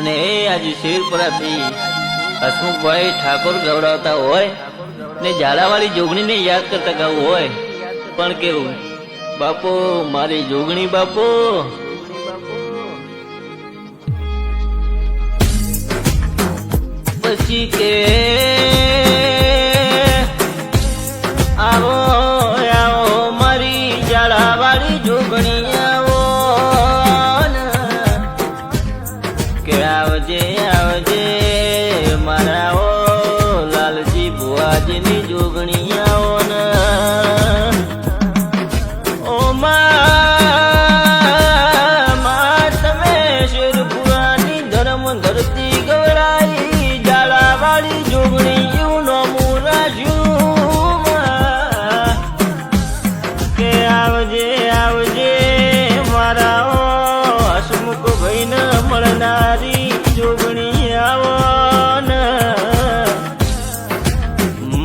અને એ આજે શેરપુરાથી હસમુખભાઈ ઠાકોર ગવડાવતા હોય ને ઝાલાવાળી જોગણીને યાદ કરતા ગાવું હોય, પણ કેવું? બાપુ, મારી જોગણી બાપુ. પછી કે કે આવજે આવજે મારા ઓ લાલજી બુઆજીની જોગણી આવો ને. ઓ માં તમે શેરપુરાની ધર્મ ધરતી ગવડાઈ ઝાલાવાળી જોગણી એવું નોમું કે આવજે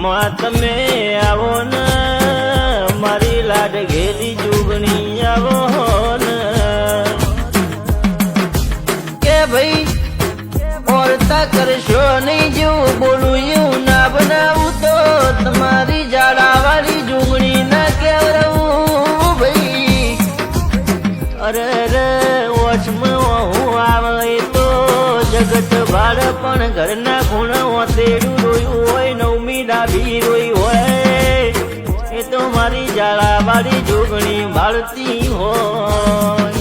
માં તમે આવો ને, મારી લાડ ઘેરી જુગણી આવો ને. કે ભાઈ ઓરતા કરશો નહીં જેવું બોલું એવું ના બનાવું તો તમારી ઝાડાવાળી જુગણી ના કેવરવું ભાઈ. અરે રે વચમાં હું આવે તો જગત ભાડ પણ ઘરના ગુણ હોય નવમી ડાબી રોઈ હોય. એ તો મારી જાળાવાળી જોગણી માળતી હોય.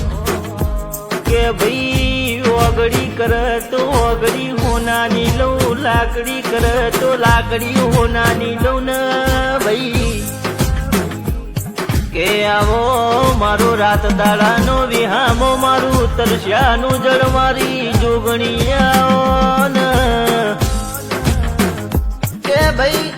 કે ભાઈ, ઓગળી કર તો ઓગળી, હોનાની લઉં, લાકડી કર તો લાકડી, હોનાની લઉં ને ભાઈ. કે આવો મારો રાત દાડાનો વિહામો, મારું તરસ્યાનું જળ મારી જોગણી આવો ને